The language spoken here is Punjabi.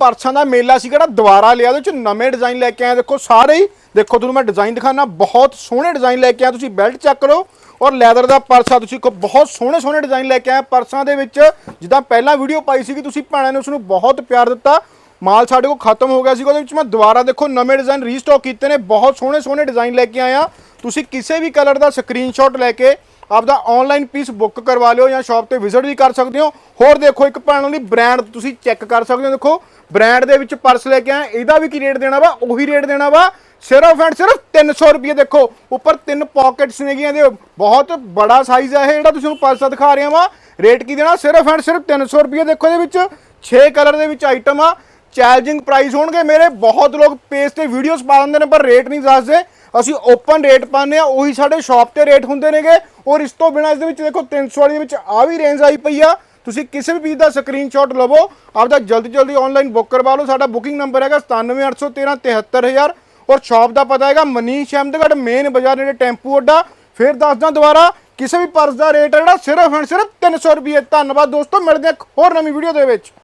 ਪਰਸਾਂ ਦਾ ਮੇਲਾ ਸੀ ਕਿਹੜਾ ਦੁਬਾਰਾ ਲਿਆ ਉਹਦੇ ਚ ਨਵੇਂ ਡਿਜ਼ਾਈਨ ਲੈ ਕੇ ਆਇਆ ਦੇਖੋ ਸਾਰੇ ਹੀ, ਦੇਖੋ ਤੁਹਾਨੂੰ ਮੈਂ ਡਿਜ਼ਾਈਨ ਦਿਖਾਣਾ ਬਹੁਤ ਸੋਹਣੇ ਡਿਜ਼ਾਈਨ ਲੈ ਕੇ ਆਇਆ ਤੁਸੀਂ ਬੈਲਟ ਚੈੱਕ ਕਰੋ ਔਰ ਲੈਦਰ ਦਾ ਪਰਸ ਆ ਤੁਸੀਂ ਕੋ ਬਹੁਤ ਸੋਹਣੇ ਸੋਹਣੇ ਡਿਜ਼ਾਈਨ ਲੈ ਕੇ ਆਇਆ ਪਰਸਾਂ ਦੇ ਵਿੱਚ ਜਿੱਦਾਂ ਪਹਿਲਾਂ ਵੀਡੀਓ ਪਾਈ ਸੀ ਕਿ ਤੁਸੀਂ ਭੈਣਾਂ ਨੇ ਉਸ ਨੂੰ ਬਹੁਤ ਪਿਆਰ ਦਿੱਤਾ। ਮਾਲ ਸਾਡੇ ਕੋਲ ਖਤਮ ਹੋ ਗਿਆ ਸੀ ਉਹਦੇ ਵਿੱਚ ਮੈਂ ਦੁਬਾਰਾ ਦੇਖੋ ਨਵੇਂ ਡਿਜ਼ਾਈਨ ਰੀਸਟਾਕ ਕੀਤੇ ਨੇ, ਬਹੁਤ ਸੋਹਣੇ ਸੋਹਣੇ ਡਿਜ਼ਾਈਨ ਲੈ ਕੇ ਆਇਆ ਤੁਸੀਂ ਕਿਸੇ ਵੀ ਕਲਰ ਦਾ ਸਕਰੀਨਸ਼ਾਟ ਲੈ ਕੇ ਆਪਦਾ ਆਨਲਾਈਨ ਪੀਸ ਬੁੱਕ ਕਰਵਾ ਲਿਓ ਜਾਂ ਸ਼ਾਪ ਤੇ ਵਿਜ਼ਿਟ ਵੀ ਕਰ ਸਕਦੇ ਹੋ। ਹੋਰ ਦੇਖੋ, ਇੱਕ ਭੈਣਾਂ ਲਈ ਬ੍ਰਾਂਡ ਤੁਸੀਂ ਚੈੱਕ ਕਰ ਸਕਦੇ ਹੋ। ਦੇਖੋ ਬ੍ਰਾਂਡ ਦੇ ਵਿੱਚ ਪਰਸ ਲੈ ਕੇ ਆਏ, ਇਹਦਾ ਵੀ ਕੀ ਰੇਟ ਦੇਣਾ ਵਾ? ਉਹੀ ਰੇਟ ਦੇਣਾ ਵਾ। ਸਿਰਫ ਐਂਡ ਸਿਰਫ 300 ਰੁਪਏ ਦੇਖੋ, ਉੱਪਰ ਤਿੰਨ ਪਾਕਟਸ ਨੇਗੀਆਂ ਦੇ। ਬਹੁਤ ਬੜਾ ਸਾਈਜ਼ ਹੈ ਇਹ, ਜਿਹੜਾ ਤੁਸੀਂ ਨੂੰ ਪਰਸ ਦਿਖਾ ਰਿਹਾ ਵਾ। ਰੇਟ ਕੀ ਦੇਣਾ? ਸਿਰਫ ਐਂਡ ਸਿਰਫ 300 ਰੁਪਏ ਦੇਖੋ ਇਹਦੇ ਵਿੱਚ। 6 ਕਲਰ ਦੇ ਵਿੱਚ ਆਈਟਮ ਆ। ਚੈਲੰਜਿੰਗ ਪ੍ਰਾਈਸ ਹੋਣਗੇ। ਮੇਰੇ ਬਹੁਤ ਲੋਕ ਪੇਜ ਤੇ ਵੀਡੀਓਜ਼ ਪਾ ਦਿੰਦੇ ਨੇ, ਪਰ ਰੇਟ ਨਹੀਂ ਦੱਸਦੇ। ਅਸੀਂ ਓਪਨ ਰੇਟ ਪਾਉਂਦੇ ਆ ਉਹੀ ਸਾਡੇ ਸ਼ਾਪ ਤੇ ਰੇਟ ਹੁੰਦੇ ਨੇਗੇ। ਔਰ ਇਸ ਤੋਂ ਬਿਨਾਂ ਇਸ ਦੇ ਵਿੱਚ ਦੇਖੋ 300 ਵਾਲੀ ਦੇ ਵਿੱਚ ਆ ਵੀ ਰੇਂਜ ਆਈ ਪਈ ਆ। ਤੁਸੀਂ ਕਿਸੇ ਵੀ ਪੀਸ ਦਾ ਸਕਰੀਨਸ਼ਾਟ ਲਵੋ। ਆਪਦਾ ਜਲਦੀ ਜਲਦੀ ਆਨਲਾਈਨ ਬੁੱਕ ਕਰਵਾ ਲਓ। ਸਾਡਾ ਬੁਕਿੰਗ ਨੰਬਰ ਹੈਗਾ 9781373000 ਔਰ ਸ਼ਾਪ ਦਾ ਪਤਾ ਹੈਗਾ ਮਨੀਸ਼ ਅਹਿਮਦਗੜ ਮੇਨ ਬਾਜ਼ਾਰ ਨੇੜੇ ਟੈਂਪੂ ਅੱਡਾ। ਫਿਰ ਦੱਸਦਾ ਦੁਬਾਰਾ, ਕਿਸੇ ਵੀ ਪਰਸ ਦਾ ਰੇਟ ਹੈ ਜਿਹੜਾ ਸਿਰਫ ਐਂਡ ਸਿਰਫ 300 ਰੁਪਏ। ਧੰਨਵਾਦ ਦੋਸਤੋ, ਮਿਲਦੇ ਹਾਂ ਇੱਕ ਹੋਰ ਨਵੀਂ ਵੀਡੀਓ ਦੇ ਵਿੱਚ।